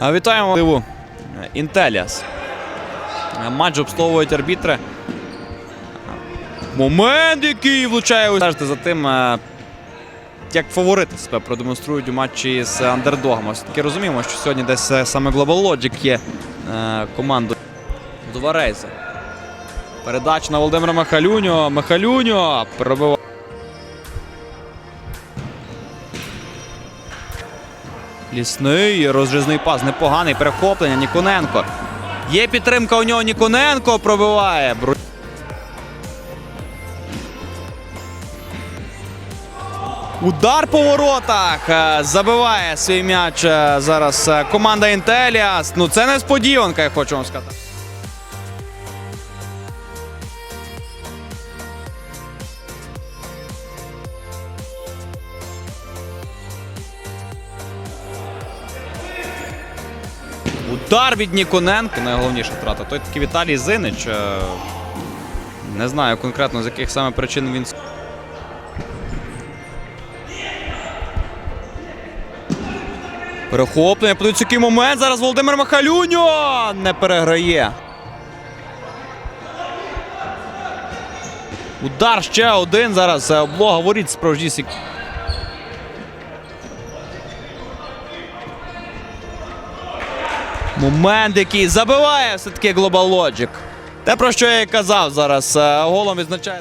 Вітаємо Диву Інтеліас. Матч обслуговують арбітри. Момент, який влучає. Стежте за тим, як фаворити себе продемонструють у матчі з андердогом. Ось таки розуміємо, що сьогодні десь е, саме Global Logic є е, командою Дуварейза. Передача на Володимира Михалюньо. Михалюньо пробиває. Лісний розрізний пас. Непоганий перехоплення. Ніконенко. Є підтримка у нього. Ніконенко пробиває. Удар по воротах. Е, Забиває свій м'яч е, зараз е, команда Інтеліас. Ну це несподіванка, я хочу вам сказати. Удар від Ніконенка. Найголовніша втрата. Той такий Віталій Зинич. е, Не знаю конкретно з яких саме причин він. Перехоплення. Подивіться, який момент. Зараз Володимир Махалюньо не переграє. Удар ще один. Зараз е, облога воріт справжнісі. Момент, який забиває все-таки Global Logic. Те, про що я і казав зараз. е, Голом відзначає.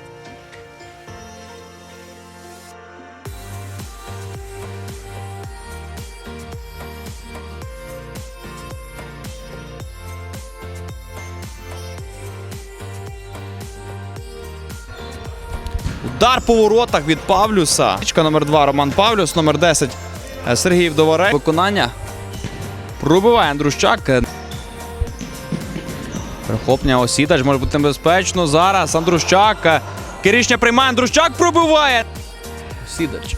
Удар по воротах від Павлюса. Річка номер 2 Роман Павлюс, номер 10 е, Сергій Вдоварей. Виконання. Пробиває Андрущак. Перехоплення Осідач може бути небезпечно. Зараз Андрущак. е, Кирішня приймає Андрущак пробиває. Осідач.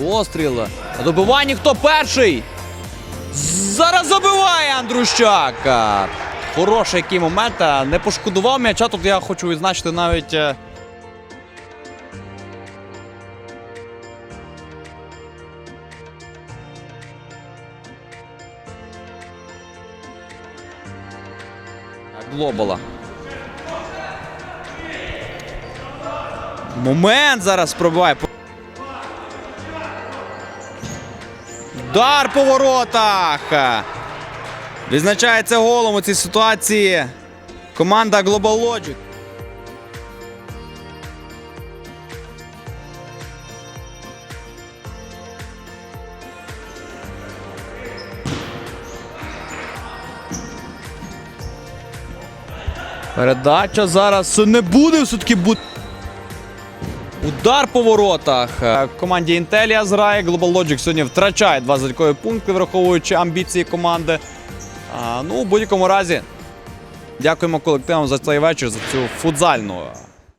Постріл. На добиванні хто перший? Зараз забиває Андрущак. Е, Хороший який момент. е, Не пошкодував м'яча. Тут я хочу відзначити навіть. Глобала. Момент зараз пробиває. Удар по воротах. Відзначається голом у цій ситуації. Команда Global Logic. Передача зараз не буде все-таки бути. Удар по воротах. Е, Команді Інтелія зграє. Global Logic сьогодні втрачає два залікові пункти, враховуючи амбіції команди. А, ну, у будь-якому разі, дякуємо колективам за цей вечір, за цю футзальну